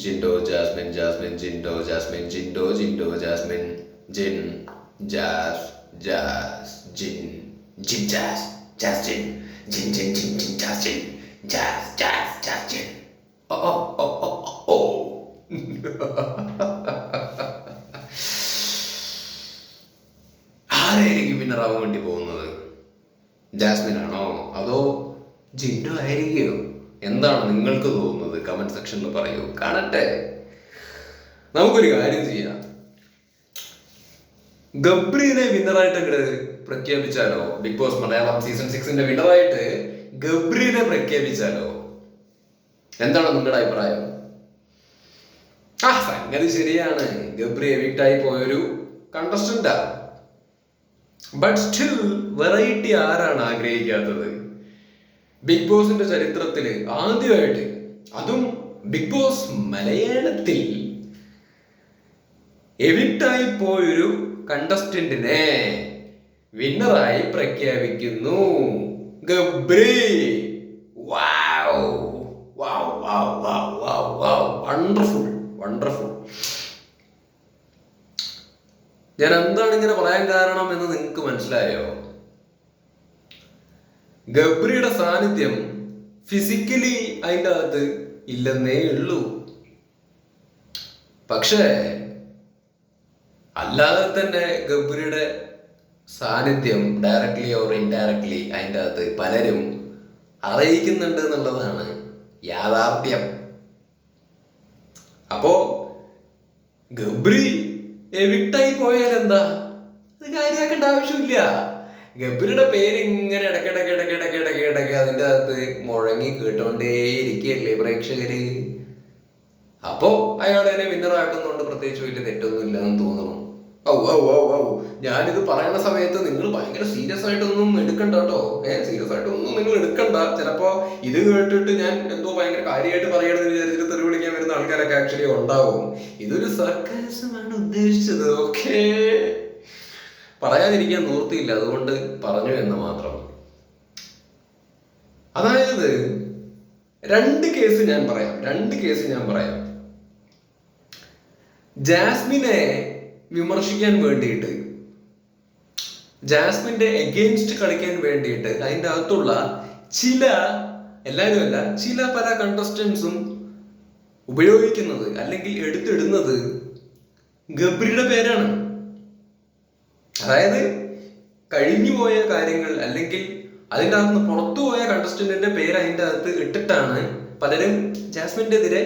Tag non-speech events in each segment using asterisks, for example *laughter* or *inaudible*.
ജിൻഡോ ജാസ്മിൻ ജാസ്മിൻ ജിൻഡോ ജാസ്മിൻ ജിൻഡോ ജിൻഡോ ജാസ്മിൻ ജിൻ ജാസ് ജാസ് ജിൻ ജിൻ ജാസ് ജാസ് ജിൻ ജിൻ ജിൻ ജിൻ ജിൻ ജാസ് ജിൻ ജാസ് ജാസ് ജാസ് ജിൻ. ഓ ഓ ഓ ഓ ഓ ആരായിരിക്കും വിന്നറാവാൻ പോകുന്നത്? ജാസ്മിൻ ആണോ അതോ ജിൻഡോ ആയിരിക്കുമോ എന്താണ് നിങ്ങൾക്ക് തോന്നുന്നത്? കമന്റ് സെക്ഷനിൽ പറയൂ. കാണട്ടെ. നമുക്കൊരു കാര്യം ചെയ്യാം. ഗബ്രീനെ വിന്നറായിട്ട് അങ്ങോട്ട് പ്രഖ്യാപിച്ചാലോ? ബിഗ് ബോസ് മലയാളം സീസൺ സിക്സിന്റെ വിന്നറായിട്ട് ഗബ്രീനെ പ്രഖ്യാപിച്ചാലോ? എന്താണ് നിങ്ങളുടെ അഭിപ്രായം? ആ സംഗതി ശരിയാണ്. ഗബ്രി എവിക്റ്റായി പോയൊരു കണ്ടസ്റ്റന്റാ ബട്ട് സ്റ്റിൽ വെറൈറ്റി ആരാണ് ആഗ്രഹിക്കാത്തത്? ബിഗ് ബോസിന്റെ ചരിത്രത്തിൽ ആദ്യമായിട്ട് അതും ബിഗ് ബോസ് മലയാളത്തിൽ. എവിട്ടായി പോയൊരു കണ്ടസ്റ്റന്റിനെ വിന്നറായി പ്രഖ്യാപിക്കുന്നു. വാവ് വാവ് വാവ് വാവ് വണ്ടർഫുൾ വണ്ടർഫുൾ ഞാൻ എന്താണ് ഇങ്ങനെ പറയാൻ കാരണം എന്ന് നിങ്ങൾക്ക് മനസ്സിലായോ? ഗബ്രിയുടെ സാന്നിധ്യം ഫിസിക്കലി അതിന്റെ അകത്ത് ഇല്ലെന്നേ ഉള്ളൂ. പക്ഷേ അല്ലാതെ തന്നെ ഗബ്രിയുടെ സാന്നിധ്യം ഡയറക്ട്ലി ഓർ ഇൻഡയറക്ട്ലി അതിന്റെ അകത്ത് പലരും അറിയിക്കുന്നുണ്ട് എന്നുള്ളതാണ് യാഥാർത്ഥ്യം. അപ്പോ ഗബ്രി വിട്ടായി പോയാൽ എന്താ അത് കാര്യമാക്കേണ്ട ആവശ്യമില്ല. ഗബ്രിയുടെ പേര് ഇങ്ങനെ ഇടക്കിടക്ക് ഇടക്കിടക്ക് ഇടയ്ക്ക് അതിന്റെ അകത്ത് മുഴങ്ങി കേട്ടോണ്ടേ ഇരിക്കുകയല്ലേ പ്രേക്ഷകര്? അപ്പോ എന്നെ വിന്നറാക്കുന്നുണ്ട് പ്രത്യേകിച്ച് വലിയ തെറ്റൊന്നും ഇല്ലെന്ന് തോന്നുന്നു. ഔ ഔ ഔ ഔ. ഞാനിത് പറയുന്ന സമയത്ത് നിങ്ങൾ ഭയങ്കര സീരിയസ് ആയിട്ടൊന്നും എടുക്കണ്ട കേട്ടോ. ഏഹ് സീരിയസ് ആയിട്ടൊന്നും നിങ്ങൾ എടുക്കണ്ട. ചിലപ്പോ ഇത് കേട്ടിട്ട് ഞാൻ എന്തോ ഭയങ്കര കാര്യമായിട്ട് പറയണമെന്ന് വിചാരിച്ചിട്ട് തെറി വിളിക്കാൻ വരുന്ന ആൾക്കാരൊക്കെ ആക്ച്വലി ഉണ്ടാവും. ഇതൊരു സർക്കാസമാണ് ഉദ്ദേശിച്ചത് ഓക്കേ പറയാതിരിക്കാൻ നിവൃത്തിയില്ല. അതുകൊണ്ട് പറഞ്ഞു എന്ന് മാത്രം. അതായത് രണ്ട് കേസ് ഞാൻ പറയാം. രണ്ട് കേസ് ഞാൻ പറയാം. ജാസ്മിനെ വിമർശിക്കാൻ വേണ്ടിയിട്ട് ജാസ്മിന്റെ എഗെയിൻസ്റ്റ് കളിക്കാൻ വേണ്ടിയിട്ട് അതിന്റെ അകത്തുള്ള ചില എല്ലാവരും അല്ല ചില പല കണ്ടസ്റ്റൻസും ഉപയോഗിക്കുന്നത് അല്ലെങ്കിൽ എടുത്തിടുന്നത് ഗബ്രിയുടെ പേരാണ്. അതായത് കഴിഞ്ഞു പോയ കാര്യങ്ങൾ അല്ലെങ്കിൽ അതിന്റെ അകത്ത് നിന്ന് പുറത്തുപോയ കണ്ടസ്റ്റന്റിന്റെ പേര് അതിന്റെ അകത്ത് ഇട്ടിട്ടാണ് പലരും ജാസ്മിന്റെ എതിരെ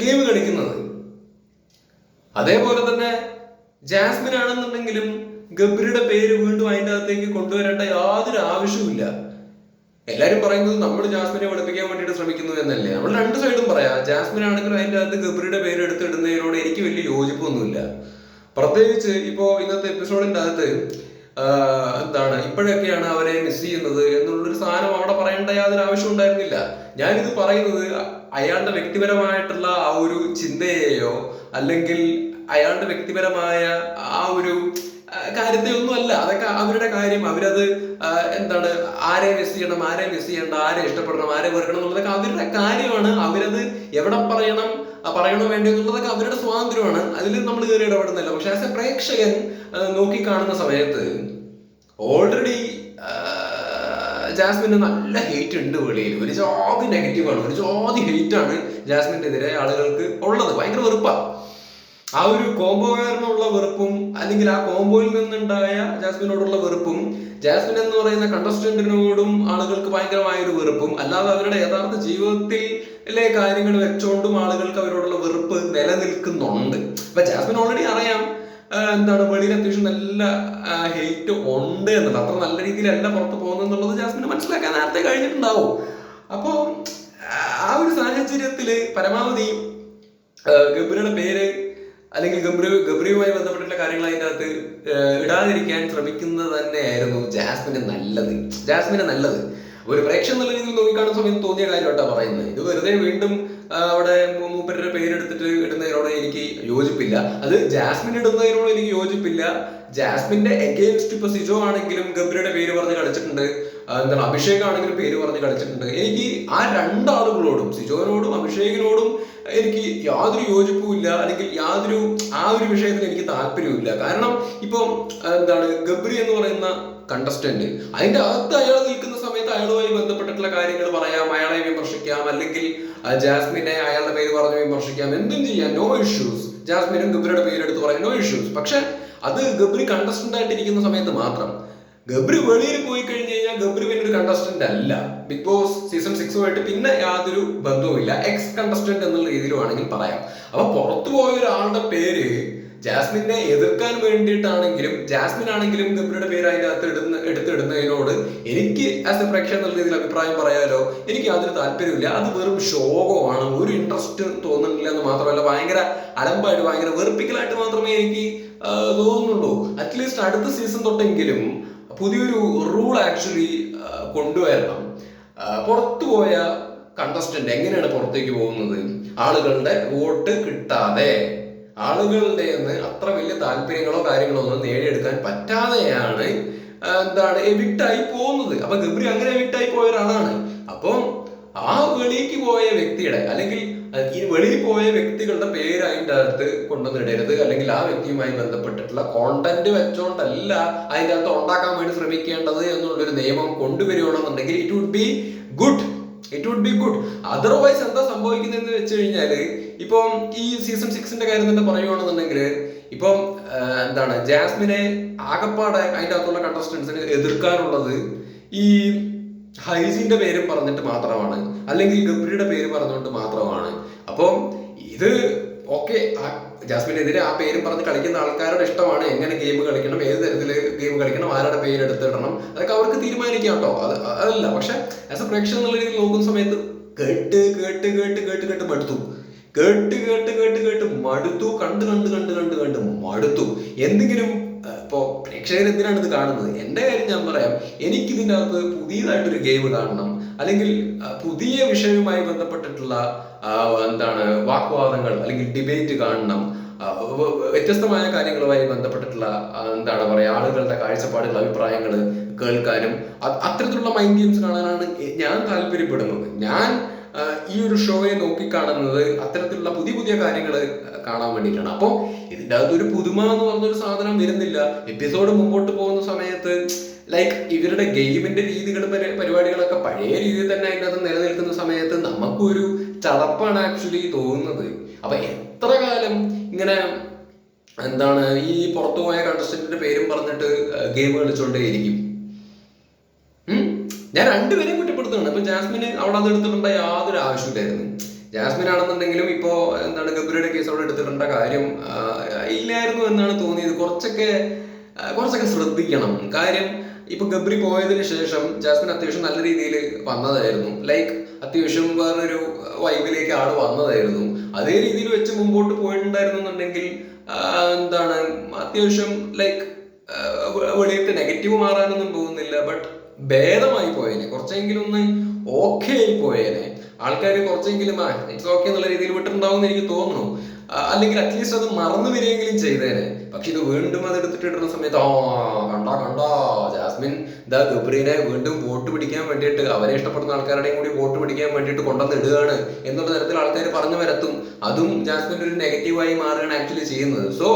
ഗെയിം കളിക്കുന്നത്. അതേപോലെ തന്നെ ജാസ്മിൻ ആണെന്നുണ്ടെങ്കിലും ഗബ്രിയുടെ പേര് വീണ്ടും അതിന്റെ അകത്തേക്ക് കൊണ്ടുവരേണ്ട യാതൊരു ആവശ്യവുമില്ല. എല്ലാരും പറയുന്നത് നമ്മൾ ജാസ്മിനെ പഠിപ്പിക്കാൻ വേണ്ടിയിട്ട് ശ്രമിക്കുന്നു എന്നല്ലേ. നമ്മൾ രണ്ട് സൈഡും പറയാം. ജാസ്മിൻ ആണെങ്കിലും അതിന്റെ അകത്ത് ഗബ്രിയുടെ പേര് എടുത്തിടുന്നതിനോട് എനിക്ക് വലിയ യോജിപ്പൊന്നുമില്ല. പ്രത്യേകിച്ച് ഇപ്പോ ഇന്നത്തെ എപ്പിസോഡിന്റെ അകത്ത് എന്താണ് ഇപ്പോഴൊക്കെയാണ് അവരെ മിസ് ചെയ്യുന്നത് എന്നുള്ളൊരു സാധനം അവിടെ പറയേണ്ട യാതൊരു ആവശ്യം ഉണ്ടായിരുന്നില്ല. ഞാനിത് പറയുന്നത് അയാളുടെ വ്യക്തിപരമായിട്ടുള്ള ആ ഒരു ചിന്തയെയോ അല്ലെങ്കിൽ അയാളുടെ വ്യക്തിപരമായ ആ ഒരു കാര്യത്തെ ഒന്നും അല്ല. അതൊക്കെ അവരുടെ കാര്യം. അവരത് എന്താണ് ആരെ മിസ് ചെയ്യണം ആരെ മിസ് ചെയ്യണ്ട ആരെ ഇഷ്ടപ്പെടണം ആരെ വെറുക്കണം എന്നുള്ളതൊക്കെ അവരുടെ കാര്യമാണ്. അവരത് എവിടെ പറയണം പറയണോ വേണ്ടോ എന്നുള്ളതൊക്കെ അവരുടെ സ്വാതന്ത്ര്യമാണ്. അതിൽ നമ്മൾ കയറി ഇടപെടുന്നില്ല. പക്ഷെ ആസ് എ പ്രേക്ഷകൻ നോക്കി നോക്കിക്കാണുന്ന സമയത്ത് ഓൾറെഡി ജാസ്മിന് നല്ല ഹെയ്റ്റ് ഉണ്ട് വെളിയിൽ. ഒരു ജാതി നെഗറ്റീവാണ് ഒരു ജാതി ജാസ്മിന്റെ എതിരെ ആളുകൾക്ക് ഉള്ളത്. ഭയങ്കര വെറുപ്പാണ് ആ ഒരു കോംബോ കാരണമുള്ള വെറുപ്പും അല്ലെങ്കിൽ ആ കോംബോയിൽ നിന്നുണ്ടായ ജാസ്മിനോടുള്ള വെറുപ്പും ജാസ്മിൻ എന്ന് പറയുന്ന കണ്ടസ്റ്റന്റിനോടും ആളുകൾക്ക് ഭയങ്കരമായ ഒരു വെറുപ്പും അല്ലാതെ അവരുടെ യഥാർത്ഥ ജീവിതത്തിലെ കാര്യങ്ങൾ വെച്ചോണ്ടും ആളുകൾക്ക് അവരോടുള്ള വെറുപ്പ് നിലനിൽക്കുന്നുണ്ട്. അപ്പൊ ജാസ്മിൻ ഓൾറെഡി അറിയാം എന്താണ് വെളിയിൽ അത്യാവശ്യം നല്ല ഹെയ്റ്റ് ഉണ്ട് എന്നുള്ളത്. അത്ര നല്ല രീതിയിലല്ല പുറത്ത് പോകുന്നത് എന്നുള്ളത് ജാസ്മിന് മനസ്സിലാക്കാൻ നേരത്തെ കഴിഞ്ഞിട്ടുണ്ടാവും. അപ്പോൾ ആ ഒരു സാഹചര്യത്തിൽ പരമാവധി ഗബ്രിയുടെ പേര് അല്ലെങ്കിൽ ഗബ്രി ഗബ്രിയുമായി ബന്ധപ്പെട്ടുള്ള കാര്യങ്ങൾ അതിന്റെ അകത്ത് ഇടാതിരിക്കാൻ ശ്രമിക്കുന്നത് തന്നെയായിരുന്നു ജാസ്മിന് നല്ലത്. ജാസ്മിന് നല്ലത്. ഒരു പ്രേക്ഷകൻ എന്നുള്ള രീതിയിൽ നോക്കിക്കാണുന്ന സമയത്ത് തോന്നിയ കാര്യമായിട്ടാ പറയുന്നത്. ഇത് വെറുതെ വീണ്ടും അവിടെ മൂപ്പരുടെ പേരെടുത്തിട്ട് ഇടുന്നതിനോട് എനിക്ക് യോജിപ്പില്ല. അത് ജാസ്മിൻ ഇടുന്നതിനോട് എനിക്ക് യോജിപ്പില്ല. ജാസ്മിന്റെ എഗെയിൻസ്റ്റ് ഇപ്പൊ സിജോ ആണെങ്കിലും ഗബ്രിയുടെ പേര് പറഞ്ഞ് കളിച്ചിട്ടുണ്ട്. എന്താണ് അഭിഷേക് ആണെങ്കിലും പേര് പറഞ്ഞ് കളിച്ചിട്ടുണ്ട്. എനിക്ക് ആ രണ്ടാളുകളോടും സിജോനോടും അഭിഷേകിനോടും എനിക്ക് യാതൊരു യോജിപ്പുമില്ല അല്ലെങ്കിൽ യാതൊരു ആ ഒരു വിഷയത്തിൽ എനിക്ക് താല്പര്യമില്ല കാരണം ഇപ്പം എന്താണ് ഗബ്രി എന്ന് പറയുന്ന കണ്ടസ്റ്റന്റ് അതിന്റെ അകത്ത് അയാൾ നിൽക്കുന്ന സമയത്ത് അയാളുമായി ബന്ധപ്പെട്ടിട്ടുള്ള കാര്യങ്ങൾ പറയാം അയാളെ വിമർശിക്കാം അല്ലെങ്കിൽ ജാസ്മിനെ അയാളുടെ പേര് പറഞ്ഞ് വിമർശിക്കാം എന്തും ചെയ്യാം നോ ഇഷ്യൂസ് ജാസ്മിനും ഗബ്രിയുടെ പേരെടുത്ത് പറയാം നോ ഇഷ്യൂസ് പക്ഷെ അത് ഗബ്രി കണ്ടസ്റ്റന്റ് ആയിട്ടിരിക്കുന്ന സമയത്ത് മാത്രം. ഗബ്രി വെളിയിൽ പോയി കഴിഞ്ഞു കഴിഞ്ഞാൽ ഗബ്രി പിന്നെ ഒരു കണ്ടസ്റ്റന്റ് അല്ല. ബിഗ് ബോസ് സീസൺ സിക്സുമായിട്ട് പിന്നെ യാതൊരു ബന്ധവുമില്ല. എക്സ് കണ്ടസ്റ്റന്റ് എന്നുള്ള രീതിയിൽ വേണമെങ്കിൽ പറയാം. അപ്പൊ പുറത്തു പോയ ഒരാളുടെ പേര് ജാസ്മിനെ എതിർക്കാൻ വേണ്ടിയിട്ടാണെങ്കിലും ജാസ്മിൻ ആണെങ്കിലും ഗബ്രിയുടെ പേര് അതിനകത്ത് ഇടുന്ന എടുത്തിടുന്നതിനോട് എനിക്ക് ആസ് എ പ്രേക്ഷകൻ എന്നുള്ള രീതിയിൽ അഭിപ്രായം പറയാലോ എനിക്ക് യാതൊരു താല്പര്യമില്ല അത് വെറും ശോകമാണ്. ഒരു ഇൻട്രസ്റ്റ് തോന്നുന്നില്ല എന്ന് മാത്രമല്ല ഭയങ്കര അലമ്പായിട്ട് ഭയങ്കര വെറുപ്പിക്കലായിട്ട് മാത്രമേ എനിക്ക് തോന്നുന്നുള്ളൂ. അറ്റ്ലീസ്റ്റ് അടുത്ത സീസൺ തൊട്ടെങ്കിലും പുതിയൊരു റൂൾ ആക്ച്വലി കൊണ്ടുവരണം. പുറത്തു പോയ കണ്ടസ്റ്റന്റ് എങ്ങനെയാണ് പുറത്തേക്ക് പോകുന്നത്? ആളുകളുടെ വോട്ട് കിട്ടാതെ. ആളുകളുടെ അത്ര വലിയ താല്പര്യങ്ങളോ കാര്യങ്ങളോ ഒന്നും നേടിയെടുക്കാൻ പറ്റാതെയാണ് എന്താണ് എവിക്റ്റായി പോകുന്നത്. അപ്പൊ ഗബ്രി അങ്ങനെ എവിക്റ്റായി പോയ ഒരാളാണ് അപ്പം ആ വെളിക്ക് പോയ വ്യക്തിയുടെ അല്ലെങ്കിൽ ഈ വെളിയിൽ പോയ വ്യക്തികളുടെ പേര് അതിന്റെ അകത്ത് കൊണ്ടുവന്നിടരുത് അല്ലെങ്കിൽ ആ വ്യക്തിയുമായി ബന്ധപ്പെട്ടിട്ടുള്ള കോണ്ടന്റ് വെച്ചോണ്ടല്ല അതിന്റെ അകത്ത് ഉണ്ടാക്കാൻ വേണ്ടി ശ്രമിക്കേണ്ടത് എന്നുള്ളൊരു നിയമം കൊണ്ടുവരികയാണെന്നുണ്ടെങ്കിൽ it would be good it would be good otherwise എന്താ സംഭവിക്കുന്നതെന്ന് വെച്ച് കഴിഞ്ഞാൽ ഇപ്പം ഈ സീസൺ സിക്സിന്റെ കാര്യം തന്നെ പറയുകയാണെന്നുണ്ടെങ്കിൽ ഇപ്പം എന്താണ് ജാസ്മിനെ ആകപ്പാടെ അതിന്റെ അകത്തുള്ള കണ്ടസ്റ്റൻസിന് എതിർക്കാനുള്ളത് ഈ ഹൈസിന്റെ പേര് പറഞ്ഞിട്ട് മാത്രമാണ്. അല്ലെങ്കിൽ ഗബ്രിയുടെ പേര് പറഞ്ഞുകൊണ്ട് മാത്രമാണ്. അപ്പം ഇത് ഓക്കെ ജാസ്മിനെതിരെ ആ പേരും പറഞ്ഞ് കളിക്കുന്ന ആൾക്കാരുടെ ഇഷ്ടമാണ്. എങ്ങനെ ഗെയിം കളിക്കണം ഏത് തരത്തിൽ ഗെയിം കളിക്കണം ആരുടെ പേര് എടുത്തിടണം അതൊക്കെ അവർക്ക് തീരുമാനിക്കാം കേട്ടോ. അത് അതല്ല. പക്ഷെ ആസ് എ പ്രേക്ഷകൻ എന്നുള്ള രീതിയിൽ നോക്കുന്ന സമയത്ത് കേട്ട് കേട്ട് കേട്ട് കേട്ട് കേട്ട് മടുത്തു. കേട്ട് കേട്ട് കേട്ട് കേട്ട് മടുത്തു കണ്ട് കണ്ട് കണ്ട് കണ്ട് കണ്ട് മടുത്തു. എന്തെങ്കിലും ഇപ്പോ പ്രേക്ഷകർ എന്തിനാണ് ഇത് കാണുന്നത്? എന്റെ കാര്യം ഞാൻ പറയാം. എനിക്ക് ഇതിന്റെ അകത്ത് പുതിയതായിട്ടൊരു ഗെയിം കാണണം. അല്ലെങ്കിൽ പുതിയ വിഷയവുമായി ബന്ധപ്പെട്ടിട്ടുള്ള എന്താണ് വാക്വാദങ്ങൾ അല്ലെങ്കിൽ ഡിബേറ്റ് കാണണം. വ്യത്യസ്തമായ കാര്യങ്ങളുമായി ബന്ധപ്പെട്ടിട്ടുള്ള എന്താണ് പറയുക ആളുകളുടെ കാഴ്ചപ്പാടുകൾ അഭിപ്രായങ്ങൾ കേൾക്കാനും അത് അത്തരത്തിലുള്ള മൈൻഡ് ഗെയിംസ് കാണാനാണ് ഞാൻ താല്പര്യപ്പെടുന്നത്. ഞാൻ ഈ ഒരു ഷോയെ നോക്കിക്കാണുന്നത് അത്തരത്തിലുള്ള പുതിയ പുതിയ കാര്യങ്ങൾ കാണാൻ വേണ്ടിയിട്ടാണ്. അപ്പോൾ ഇതിന്റെ അകത്ത് ഒരു പുതുമ എന്ന് പറഞ്ഞൊരു സാധനം വരുന്നില്ല. എപ്പിസോഡ് മുമ്പോട്ട് പോകുന്ന സമയത്ത് ലൈക്ക് ഇവരുടെ ഗെയിമിന്റെ രീതികളും പരി- പരിപാടികളൊക്കെ പഴയ രീതിയിൽ തന്നെ അതിന്റെ അകത്ത് നിലനിൽക്കുന്ന സമയത്ത് നമുക്കൊരു ചടപ്പാണ് ആക്ച്വലി തോന്നുന്നത്. അപ്പൊ എത്ര കാലം ഇങ്ങനെ എന്താണ് ഈ പുറത്തു പോയ കണ്ടസ്റ്റന്റിന്റെ പേരും പറഞ്ഞിട്ട് ഗെയിം കളിച്ചുകൊണ്ടേയിരിക്കും ഞാൻ രണ്ടുപേരെയും കുറ്റപ്പെടുത്തുന്നുണ്ട് ഇപ്പൊ ജാസ്മിന് അവിടെ അത് എടുത്തിട്ടുണ്ട യാതൊരു ആവശ്യമില്ലായിരുന്നു. ജാസ്മിൻ ആണെന്നുണ്ടെങ്കിലും ഇപ്പോ എന്താണ് ഗബ്രിയുടെ കേസ് അവിടെ എടുത്തിട്ടുണ്ട കാര്യം ഇല്ലായിരുന്നു എന്നാണ് തോന്നിയത്. കുറച്ചൊക്കെ കുറച്ചൊക്കെ ശ്രദ്ധിക്കണം. കാര്യം ഇപ്പൊ ഗബ്രി പോയതിനു ശേഷം ജാസ്മിൻ അത്യാവശ്യം നല്ല രീതിയിൽ വന്നതായിരുന്നു. ലൈക്ക് അത്യാവശ്യം വേറൊരു വൈബിലേക്ക് ആൾ വന്നതായിരുന്നു. അതേ രീതിയിൽ വെച്ച് മുമ്പോട്ട് പോയിട്ടുണ്ടായിരുന്നു എന്നുണ്ടെങ്കിൽ എന്താണ് അത്യാവശ്യം ലൈക്ക് വെളിയിട്ട് നെഗറ്റീവ് മാറാനൊന്നും പോകുന്നില്ല. ബട്ട് ഭേദമായി പോയേനെ. കുറച്ചെങ്കിലും ഒന്ന് ഓക്കെ ആയി പോയേനെ. ആൾക്കാർ കുറച്ചെങ്കിലും ആ ഇറ്റ്സ് ഓക്കെ എന്നുള്ള രീതിയിൽ വിട്ടിട്ടുണ്ടാവും എന്ന് എനിക്ക് തോന്നുന്നു. അല്ലെങ്കിൽ അറ്റ്ലീസ്റ്റ് അത് മറന്നു വരികയെങ്കിലും ചെയ്തേനെ. പക്ഷെ ഇത് വീണ്ടും അത് എടുത്തിട്ടിടുന്ന സമയത്ത് ആ കണ്ടോ കണ്ടോ ജാസ്മിൻ ദാ ഗബ്രീനെ വീണ്ടും വോട്ട് പിടിക്കാൻ വേണ്ടിയിട്ട് അവരെ ഇഷ്ടപ്പെടുന്ന ആൾക്കാരുടെയും കൂടി വോട്ട് പിടിക്കാൻ വേണ്ടിയിട്ട് കൊണ്ടുവന്ന് ഇടുകയാണ് എന്നുള്ള തരത്തിൽ ആൾക്കാർ പറഞ്ഞു വരത്തും. അതും ജാസ്മിൻ ഒരു നെഗറ്റീവായി മാറുകയാണ് ആക്ച്വലി ചെയ്യുന്നത്. സോ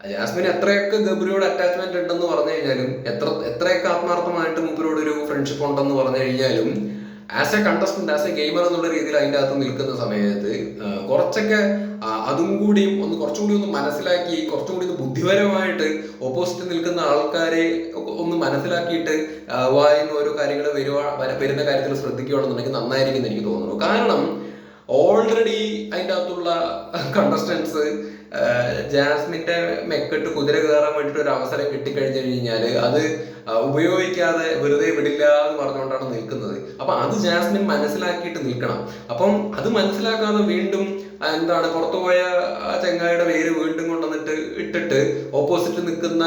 ജാസ്മിൻ എത്രയൊക്കെ ഗബ്രിയോട് അറ്റാച്ച്മെന്റ് ഉണ്ടെന്ന് പറഞ്ഞു കഴിഞ്ഞാലും എത്ര എത്രയൊക്കെ ആത്മാർത്ഥമായിട്ട് മൂപ്പരോട് ഒരു ഫ്രണ്ട്ഷിപ്പ് ഉണ്ടെന്ന് പറഞ്ഞു കഴിഞ്ഞാലും as a contestant as a gamer എന്നുള്ള രീതിയിൽ അതിന്റെ അകത്ത് നിൽക്കുന്ന സമയത്ത് കുറച്ചൊക്കെ അതും കൂടിയും ഒന്ന് കുറച്ചുകൂടി ഒന്ന് മനസ്സിലാക്കി കുറച്ചും കൂടി ഒന്ന് ബുദ്ധിപരമായിട്ട് ഓപ്പോസിറ്റ് നിൽക്കുന്ന ആൾക്കാരെ ഒന്ന് മനസ്സിലാക്കിയിട്ട് വായുന്ന ഓരോ കാര്യങ്ങൾ വരുവാ വരുന്ന കാര്യത്തിൽ ശ്രദ്ധിക്കുകയാണെന്നുണ്ടെങ്കിൽ നന്നായിരിക്കും എന്ന് എനിക്ക് തോന്നുന്നു. കാരണം ഓൾറെഡി അതിന്റെ അകത്തുള്ള കണ്ടസ്റ്റൻസ് ജാസ്മിന്റെ മെക്കിട്ട് കുതിര കയറാൻ വേണ്ടിയിട്ട് ഒരു അവസരം കിട്ടിക്കഴിഞ്ഞു കഴിഞ്ഞാൽ അത് ഉപയോഗിക്കാതെ വെറുതെ വിടില്ല എന്ന് പറഞ്ഞുകൊണ്ടാണ് നിൽക്കുന്നത്. അപ്പൊ അത് ജാസ്മിൻ മനസ്സിലാക്കിയിട്ട് നിൽക്കണം. അപ്പം അത് മനസ്സിലാക്കാതെ വീണ്ടും എന്താണ് പുറത്തുപോയ ചെങ്ങായിയുടെ പേര് വീണ്ടും കൊണ്ടുവന്നിട്ട് ഇട്ടിട്ട് ഓപ്പോസിറ്റ് നിൽക്കുന്ന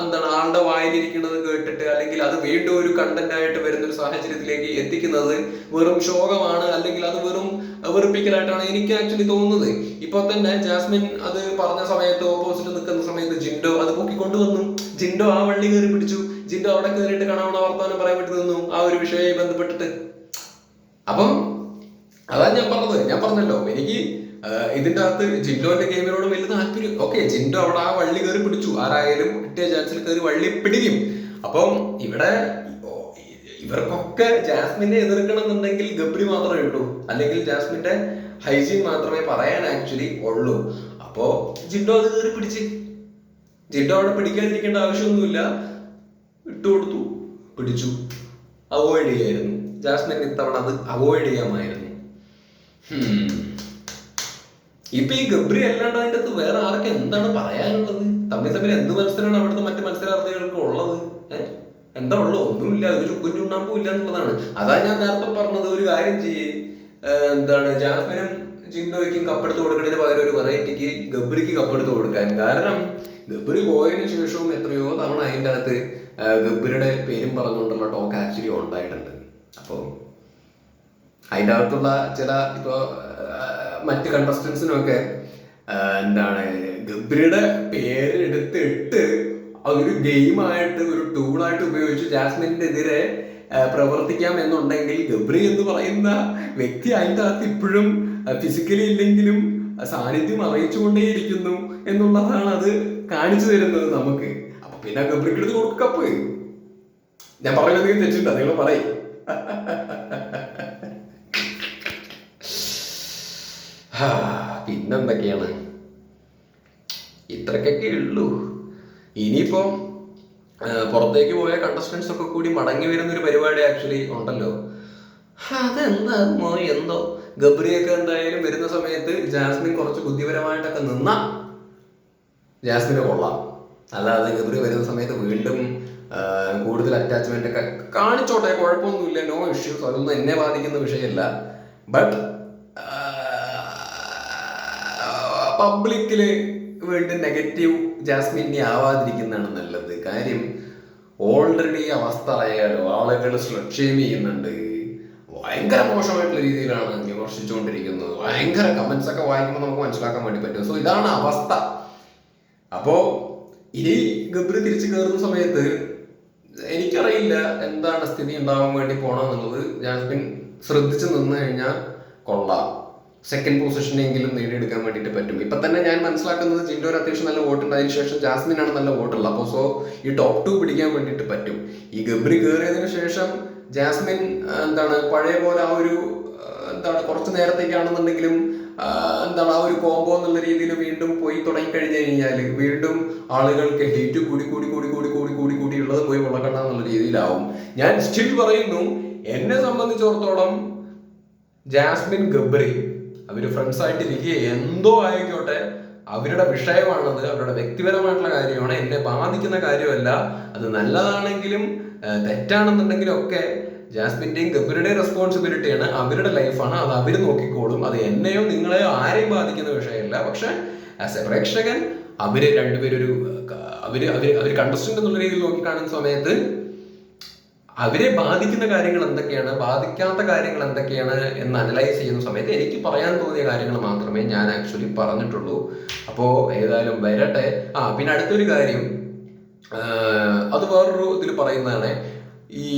എന്താണ് ആളുടെ വായിലിരിക്കുന്നത് കേട്ടിട്ട് അല്ലെങ്കിൽ അത് വീണ്ടും ഒരു കണ്ടന്റ് ആയിട്ട് വരുന്ന ഒരു സാഹചര്യത്തിലേക്ക് എത്തിക്കുന്നത് വെറും ശോകമാണ്. അല്ലെങ്കിൽ അത് വെറും വെറുപ്പിക്കലായിട്ടാണ് എനിക്ക് ആക്ച്വലി തോന്നുന്നത്. ഇപ്പൊ തന്നെ ജാസ്മിൻ അത് പറഞ്ഞ സമയത്ത് ഓപ്പോസിറ്റ് നിൽക്കുന്ന സമയത്ത് ജിൻഡോ അത് പൊക്കിക്കൊണ്ടുവന്നു ജിൻഡോ ആ വള്ളി കയറി പിടിച്ചു. ജിൻഡോ അവിടെ കയറിയിട്ട് കാണാവുന്ന വർത്തമാനം പറയാൻ പറ്റി നിന്നു ആ ഒരു വിഷയമായി ബന്ധപ്പെട്ടിട്ട്. അപ്പം അതാ ഞാൻ പറഞ്ഞത്. ഞാൻ പറഞ്ഞല്ലോ എനിക്ക് ഇതിന്റെ അകത്ത് ജിൻഡോന്റെ ഗെയിമിനോട് വലിയ താല്പര്യം. ഓക്കെ ജിൻഡോ അവിടെ ആ വള്ളി കയറി പിടിച്ചു. ആരായാലും കിട്ടിയ ചാൻസിൽ കയറി വള്ളി പിടിക്കും. അപ്പം ഇവിടെ ഇവർക്കൊക്കെ ജാസ്മിനെ എതിർക്കണമെന്നുണ്ടെങ്കിൽ ഗബ്രി മാത്രമേ ഉള്ളൂ. അല്ലെങ്കിൽ ജാസ്മിന്റെ ഹൈജീൻ മാത്രമേ പറയാൻ ആക്ച്വലി ഉള്ളൂ. അപ്പോ ജിൻഡോ അത് കയറി പിടിച്ച്. ജിൻഡോ അവിടെ പിടിക്കാതിരിക്കേണ്ട ആവശ്യമൊന്നുമില്ല. ഇട്ടുകൊടുത്തു. പിടിച്ചു. അവോയ്ഡ് ചെയ്യായിരുന്നു. ജാസ്മിൻ ഇത്തവണ അത് അവോയ്ഡ് ചെയ്യാമായിരുന്നു. ഇപ്പൊ ഈ ഗബ്രി അല്ലാണ്ട് അതിന്റെ അകത്ത് വേറെ ആർക്ക് എന്താണ് പറയാനുള്ളത്? തമ്മിൽ തമ്മിൽ എന്ത് മത്സരമാണ് അവിടുത്തെ മറ്റ് മത്സരാർത്ഥികൾക്ക് ഉള്ളത്? എന്താ ഉള്ളു ഒന്നുമില്ല. ഒരു ചുക്കും ചുണ്ണാമ്പും ഇല്ല എന്നുള്ളതാണ് അതാ ഞാൻ നേരത്തെ പറഞ്ഞത്. ഒരു കാര്യം ചെയ്യേ. എന്താണ്? ജാസ്മിനും ജിൻഡോയ്ക്കും കപ്പെടുത്ത് കൊടുക്കുന്നതിന് പകരം ഒരു വെറൈറ്റിക്ക് ഗബ്രിക്ക് കപ്പെടുത്ത് കൊടുക്കാൻ. കാരണം ഗബ്രി പോയതിനു ശേഷവും എത്രയോ തവണ അതിന്റെ അകത്ത് ഗബ്രിയുടെ പേരും പറഞ്ഞുകൊണ്ടുള്ള ടോക്ക് ആക്ച്വലി ഉണ്ടായിട്ടുണ്ട്. അപ്പോൾ അതിന്റെ അകത്തുള്ള ചില ഇപ്പോൾ മറ്റ് കണ്ടസ്റ്റൻസിനൊക്കെ എന്താണ് ഗബ്രിയുടെ പേര് എടുത്തിട്ട് അതൊരു ഗെയിമായിട്ട് ഒരു ടൂളായിട്ട് ഉപയോഗിച്ച് ജാസ്മിന്റെ എതിരെ പ്രവർത്തിക്കാം എന്നുണ്ടെങ്കിൽ ഗബ്രി എന്ന് പറയുന്ന വ്യക്തി അതിന്റെ അകത്ത് ഇപ്പോഴും ഫിസിക്കലി ഇല്ലെങ്കിലും സാന്നിധ്യം അറിയിച്ചുകൊണ്ടേയിരിക്കുന്നു എന്നുള്ളതാണ് അത് കാണിച്ചു തരുന്നത് നമുക്ക്. അപ്പൊ പിന്നെ ഗബ്രിക്ക് എടുത്ത് കൊടുക്കപ്പ് ഞാൻ പറയുന്നത് തെറ്റുണ്ടോ നിങ്ങൾ പറയും. *laughs* പിന്നെന്തൊക്കെയാണ്? ഇത്രക്കൊക്കെ ഉള്ളൂ. ഇനിയിപ്പോ പുറത്തേക്ക് പോയ കണ്ടസ്റ്റൻസ് ഒക്കെ കൂടി മടങ്ങി വരുന്ന ഒരു പരിപാടി ആക്ച്വലി ഉണ്ടല്ലോ. അതെന്താ എന്തോ? ഗബ്രിയൊക്കെ എന്തായാലും വരുന്ന സമയത്ത് ജാസ്മിൻ കുറച്ച് ബുദ്ധിപരമായിട്ടൊക്കെ നിന്ന ജാസ്മിനെ കൊള്ളാം. അല്ലാതെ ഗബ്രി വരുന്ന സമയത്ത് വീണ്ടും കൂടുതൽ അറ്റാച്ച്മെന്റ് ഒക്കെ കാണിച്ചോട്ടെ കുഴപ്പമൊന്നുമില്ല നോ ഇഷ്യൂസ് അതൊന്നും എന്നെ ബാധിക്കുന്ന വിഷയമല്ല. ബട്ട് പബ്ലിക്കിൽ വീണ്ടും നെഗറ്റീവ് ജാസ്മിനെ ആവാതിരിക്കുന്നതാണ് നല്ലത്. കാര്യം ഓൾറെഡി അവസ്ഥ അറിയാലോ ആളുകൾ സ്ലക്ഷേം ചെയ്യുന്നുണ്ട്. ഭയങ്കര മോശമായിട്ടുള്ള രീതിയിലാണ് വിമർശിച്ചുകൊണ്ടിരിക്കുന്നത്. ഭയങ്കര കമന്റ്സ് ഒക്കെ വായിക്കുമ്പോൾ നമുക്ക് മനസ്സിലാക്കാൻ വേണ്ടി പറ്റും. സോ ഇതാണ് അവസ്ഥ. അപ്പോ ഇനി ഗബ്രി തിരിച്ചു കയറുന്ന സമയത്ത് എനിക്കറിയില്ല എന്താണ് സ്ഥിതി ഉണ്ടാവാൻ വേണ്ടി പോണെന്നുള്ളത് ജാസ്മിൻ ശ്രദ്ധിച്ചു നിന്ന് കഴിഞ്ഞാൽ കൊള്ളാം. സെക്കൻഡ് പൊസിഷനെങ്കിലും നേടിയെടുക്കാൻ വേണ്ടിയിട്ട് പറ്റും. ഇപ്പൊ തന്നെ ഞാൻ മനസ്സിലാക്കുന്നത് ജിൻഡോർ അത്യാവശ്യം നല്ല വോട്ടുണ്ട്. അതിനുശേഷം ജാസ്മിൻ ആണ് നല്ല വോട്ടുള്ളത്. അപ്പോൾ സോ ഈ ടോപ്പ് ടു പിടിക്കാൻ വേണ്ടിയിട്ട് പറ്റും. ഈ ഗബ്രി കയറിയതിനു ശേഷം ജാസ്മിൻ എന്താണ് പഴയ പോലെ ആ ഒരു എന്താണ് കുറച്ച് നേരത്തേക്കാണെന്നുണ്ടെങ്കിലും എന്താണ് ആ ഒരു കോംബോ എന്നുള്ള രീതിയിൽ വീണ്ടും പോയി തുടങ്ങി കഴിഞ്ഞു കഴിഞ്ഞാൽ വീണ്ടും ആളുകൾക്ക് ഹെയ്റ്റ് കൂടി കൂടി കൂടി കൂടി കൂടി കൂടി കൂടി ഉള്ളത് പോയി മുളക്കണ്ട എന്നുള്ള രീതിയിലാവും. ഞാൻ സ്റ്റിൽ പറയുന്നു എന്നെ സംബന്ധിച്ചിടത്തോളം ജാസ്മിൻ ഗബ്രി അവർ ഫ്രണ്ട്സ് ഇരിക്കുക എന്തോ ആയിക്കോട്ടെ അവരുടെ വിഷയമാണത് അവരുടെ വ്യക്തിപരമായിട്ടുള്ള കാര്യമാണ് എന്നെ ബാധിക്കുന്ന കാര്യമല്ല. അത് നല്ലതാണെങ്കിലും തെറ്റാണെന്നുണ്ടെങ്കിലും ഒക്കെ ജാസ്മിന്റെയും ഗബ്രിയുടെയും റെസ്പോൺസിബിലിറ്റിയാണ് അവരുടെ ലൈഫാണ് അത് അവർ നോക്കിക്കോളും. അത് എന്നെയോ നിങ്ങളെയോ ആരെയും ബാധിക്കുന്ന വിഷയമല്ല. പക്ഷെ ആസ് എ പ്രേക്ഷകൻ അവർ രണ്ടുപേരും ഒരു അവർ അവർ അവർ കണ്ടസ്റ്റന്റ് എന്നുള്ള രീതിയിൽ നോക്കി കാണുന്ന സമയത്ത് അവരെ ബാധിക്കുന്ന കാര്യങ്ങൾ എന്തൊക്കെയാണ്? ബാധിക്കാത്ത കാര്യങ്ങൾ എന്തൊക്കെയാണ് എന്ന് അനലൈസ് ചെയ്യുന്ന സമയത്ത് എനിക്ക് പറയാൻ തോന്നിയ കാര്യങ്ങൾ മാത്രമേ ഞാൻ ആക്ച്വലി പറഞ്ഞിട്ടുള്ളൂ. അപ്പോ ഏതായാലും വരട്ടെ. ആ പിന്നെ അടുത്തൊരു കാര്യം. അത് വേറൊരു ഇതിൽ പറയുന്നതാണ്. ഈ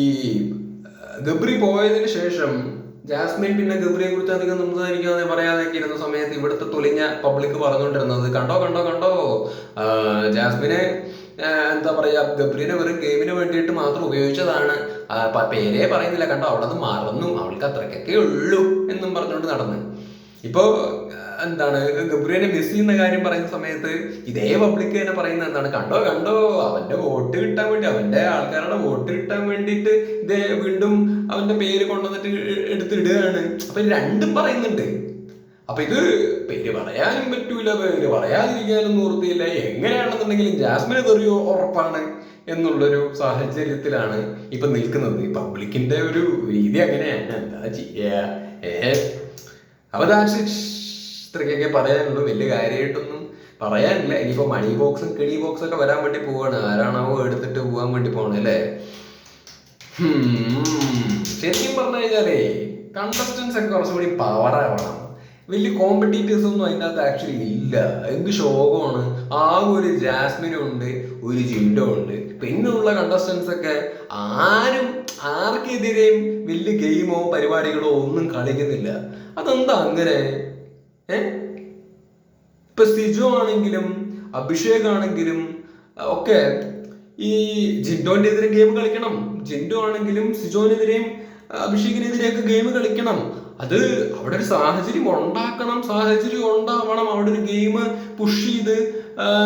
ഗബ്രി പോയതിന് ശേഷം ജാസ്മിൻ പിന്നെ ഗബ്രിയെ കുറിച്ച് അധികം സംസാരിക്കാതെ പറയാതെയൊക്കെ ഇരുന്ന സമയത്ത് ഇവിടുത്തെ തുലിഞ്ഞ പബ്ലിക് പറഞ്ഞുകൊണ്ടിരുന്നത് കണ്ടോ കണ്ടോ കണ്ടോ? ജാസ്മിനെ എന്താ പറയാ ഗബ്രീനെ വെറും ഗെയിമിന് വേണ്ടിയിട്ട് മാത്രം ഉപയോഗിച്ചതാണ്. പേരേ പറയുന്നില്ല കണ്ടോ? നിന്ന് മറന്നു. അവൾക്ക് അത്രക്കൊക്കെ ഉള്ളൂ എന്നും പറഞ്ഞുകൊണ്ട് നടന്ന്. ഇപ്പോ എന്താണ് ഗബ്രീനെ മിസ് ചെയ്യുന്ന കാര്യം പറയുന്ന സമയത്ത് ഇതേ പബ്ലിക് തന്നെ പറയുന്നത് എന്താണ് കണ്ടോ കണ്ടോ? അവന്റെ വോട്ട് കിട്ടാൻ വേണ്ടി അവന്റെ ആൾക്കാരുടെ വോട്ട് കിട്ടാൻ വേണ്ടിയിട്ട് ഇതേ വീണ്ടും അവന്റെ പേര് കൊണ്ടുവന്നിട്ട് എടുത്തിടുകയാണ്. അപ്പൊ രണ്ടും പറയുന്നുണ്ട്. അപ്പൊ ഇത് പേര് പറയാനും പറ്റൂല പേര് പറയാതിരിക്കാനും നിവൃത്തിയില്ല. എങ്ങനെയാണെന്നുണ്ടെങ്കിലും ജാസ്മിന് തെറിയോ ഉറപ്പാണ് എന്നുള്ളൊരു സാഹചര്യത്തിലാണ് ഇപ്പൊ നിൽക്കുന്നത്. പബ്ലിക്കിന്റെ ഒരു രീതി അങ്ങനെയാണ്. എന്താ ചെയ്യാ? ഏ? അപ്പൊ ഇത്രയ്ക്കൊക്കെ. പറയാനുള്ളൂ വലിയ കാര്യമായിട്ടൊന്നും പറയാനില്ല. ഇനിയിപ്പോ മണി ബോക്സും കിളി ബോക്സും ഒക്കെ വരാൻ വേണ്ടി പോവാണ്. ആരാണാവോ എടുത്തിട്ട് പോകാൻ വേണ്ടി പോകണം അല്ലേ. ശരിക്കും പറഞ്ഞു കഴിഞ്ഞാലേ കണ്ടസ്റ്റൻസ് ഒക്കെ കുറച്ചുകൂടി പവർ ആവണം. വലിയ കോമ്പറ്റീറ്റേഴ്സ് ഒന്നും അതിന്റെ അകത്ത് ആക്ച്വലി ഇല്ല. എന്ത് ശോകമാണ്? ആകെ ഒരു ജാസ്മിനും ഉണ്ട് ഒരു ജിൻഡോ ഉണ്ട്. പിന്നെയുള്ള കണ്ടസ്റ്റൻസ് ഒക്കെ ആരും ആർക്കെതിരെയും വലിയ ഗെയിമോ പരിപാടികളോ ഒന്നും കളിക്കുന്നില്ല. അതെന്താ അങ്ങനെ? ഇപ്പൊ സിജു ആണെങ്കിലും അഭിഷേക് ആണെങ്കിലും ഒക്കെ ഈ ജിൻഡോന്റെ എതിരെ ഗെയിം കളിക്കണം. ജിൻഡോ ആണെങ്കിലും സിജോനെതിരെയും അഭിഷേകിനെതിരെയൊക്കെ ഗെയിം കളിക്കണം. അത് അവിടെ ഒരു സാഹചര്യം ഉണ്ടാക്കണം സാഹചര്യം ഉണ്ടാവണം. അവിടെ ഒരു ഗെയിം പുഷ് ചെയ്ത്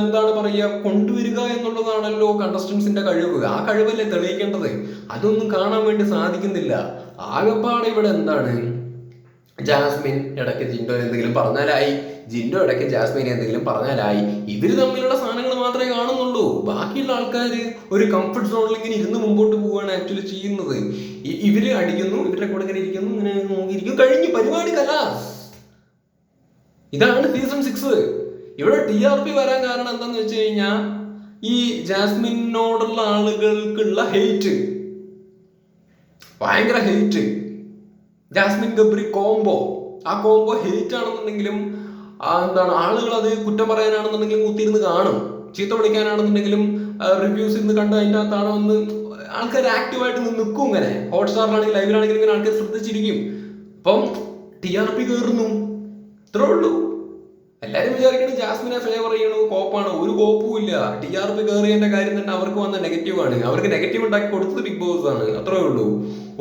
എന്താണ് പറയുക കൊണ്ടുവരിക എന്നുള്ളതാണല്ലോ കണ്ടസ്റ്റൻസിന്റെ കഴിവ്. ആ കഴിവല്ലേ തെളിയിക്കേണ്ടത്? അതൊന്നും കാണാൻ വേണ്ടി സാധിക്കുന്നില്ല. ആകപ്പാടെ ഇവിടെ എന്താണ്? ജാസ്മിൻ ഇടയ്ക്ക് ജിൻഡോ എന്തെങ്കിലും പറഞ്ഞാലായി. ജിൻഡോ ഇടയ്ക്ക് ജാസ്മിൻ എന്തെങ്കിലും പറഞ്ഞാലായി. ഇവർ തമ്മിലുള്ള സാധനങ്ങൾ മാത്രമേ കാണുന്നുള്ളൂ ബാക്കിയുള്ള ആൾക്കാർ ഒരു കംഫർട്ട് സോണിൽ ഇങ്ങനെ ഇരുന്ന് മുമ്പോട്ട് പോവുകയാണ് ആക്ച്വലി ചെയ്യുന്നത്. ഇവർ അടിക്കുന്നു ഇവരുടെ കൂടെ ഇങ്ങനെ ഇരിക്കുന്നു ഇങ്ങനെ നോക്കിയിരിക്കും കഴിഞ്ഞു പരിപാടി കലാസ് ഇതാണ് സീസൺ സിക്സ് ഇവിടെ ടി ആർ പി വരാൻ കാരണം എന്താന്ന് വെച്ച് കഴിഞ്ഞാൽ ഈ ജാസ്മിനോടുള്ള ആളുകൾക്കുള്ള ഹെയ്റ്റ് ഭയങ്കര ഹെയ്റ്റ് ജാസ്മിൻ ഗബ്രി കോംബോ ആ കോംബോ ഹെയ്റ്റ് ആണെന്നുണ്ടെങ്കിലും എന്താണ് ആളുകൾ അത് കുറ്റം പറയാനാണെന്നുണ്ടെങ്കിലും കുത്തിയിരുന്ന് കാണും. ചീത്ത വിളിക്കാനാണെന്നുണ്ടെങ്കിലും റിവ്യൂസ് ഇന്ന് കണ്ട് അതിന്റെ അകത്താണ് വന്ന് ആൾക്കാർ ആക്റ്റീവായിട്ട് നിൽക്കും ഇങ്ങനെ. ഹോട്ട്സ്റ്റാറിലാണെങ്കിൽ ലൈവിലാണെങ്കിലും ഇങ്ങനെ ആൾക്കാർ ശ്രദ്ധിച്ചിരിക്കും. അപ്പം ടി ആർ പി കയറുന്നു. ഇത്രേ ഉള്ളൂ. എല്ലാവരും വിചാരിക്കണം ജാസ്മിനെ ഫേവർ ചെയ്യണു കോപ്പാണ്. ഒരു കോപ്പും ഇല്ല. ടി ആർ പി കയറിയതിന്റെ കാര്യം തന്നെ അവർക്ക് വന്ന നെഗറ്റീവാണ് അവർക്ക് നെഗറ്റീവ് ഉണ്ടാക്കി കൊടുത്തത് ബിഗ് ബോസ് ആണ്. അത്രേ ഉള്ളൂ.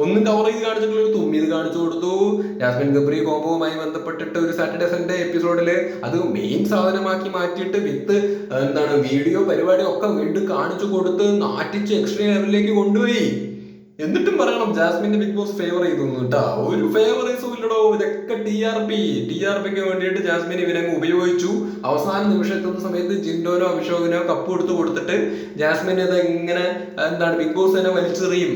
ഒന്നും കവർ ചെയ്ത് കാണിച്ചിട്ടുള്ള ഒരു തുമ്മി ഇത് കാണിച്ചു കൊടുത്തു. ജാസ്മിൻ ഗബ്രി കോംബോവുമായി ബന്ധപ്പെട്ടിട്ട് ഒരു സാറ്റർഡേ സൺഡേ എപ്പിസോഡിൽ അത് മെയിൻ സാധനമാക്കി മാറ്റിയിട്ട് വിത്ത് എന്താണ് വീഡിയോ പരിപാടി ഒക്കെ വീണ്ടും കാണിച്ചു കൊടുത്ത് നാട്ടിച്ച് എക്സ്ട്രീം ലെവലിലേക്ക് കൊണ്ടുപോയി. എന്നിട്ടും പറയണം ജാസ്മിന്റെ ബിഗ് ബോസ് ഫേവർ ചെയ്തു കേട്ടാ. ഒരു ഫേവറേഴ്സും ഇല്ലടോ ഇതൊക്കെ T R P T R പിക്ക് വേണ്ടിയിട്ട് ജാസ്മിൻ ഇവരങ്ങ് ഉപയോഗിച്ചു. അവസാന നിമിഷത്തുന്ന സമയത്ത് ജിൻഡോനോ അഭിഷോകനോ കപ്പ് കൊടുത്ത് കൊടുത്തിട്ട് ജാസ്മിൻ ഇത് ഇങ്ങനെ എന്താണ് ബിഗ് ബോസ് തന്നെ വലിച്ചെറിയും.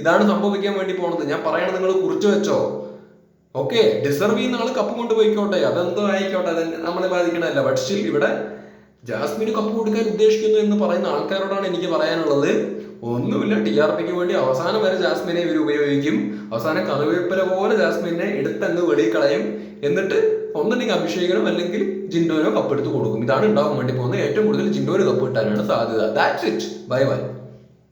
ഇതാണ് സംഭവിക്കാൻ വേണ്ടി പോണത്. ഞാൻ പറയണത് നിങ്ങൾ കുറിച്ചു വെച്ചോ? ഓക്കെ ഡിസർവ് ചെയ്യുന്ന ആൾ കപ്പ് കൊണ്ടുപോയിക്കോട്ടെ. അതെന്തോ ആയിക്കോട്ടെ. അത് നമ്മളെ ബാധിക്കണമല്ല സ്റ്റിൽ ഇവിടെ ജാസ്മിന് കപ്പ് കൊടുക്കാൻ ഉദ്ദേശിക്കുന്നു എന്ന് പറയുന്ന ആൾക്കാരോടാണ് എനിക്ക് പറയാനുള്ളത്. ഒന്നുമില്ല. ടി ആർ പിക്ക് വേണ്ടി അവസാനം വരെ ജാസ്മിനെ ഇവർ ഉപയോഗിക്കും. അവസാനം കറിവേപ്പില പോലെ ജാസ്മിനെ എടുത്തങ്ങ് വെളിയിൽ കളയും. എന്നിട്ട് ഒന്നുണ്ടെങ്കിൽ അഭിഷേകനോ അല്ലെങ്കിൽ ജിൻഡോനോ കപ്പ് എടുത്ത് കൊടുക്കും. ഇതാണ് ഉണ്ടാവാൻ വേണ്ടി പോകുന്നത്. ഏറ്റവും കൂടുതൽ ജിൻഡോന് കപ്പ് കിട്ടാനാണ് സാധ്യത. That's it bye bye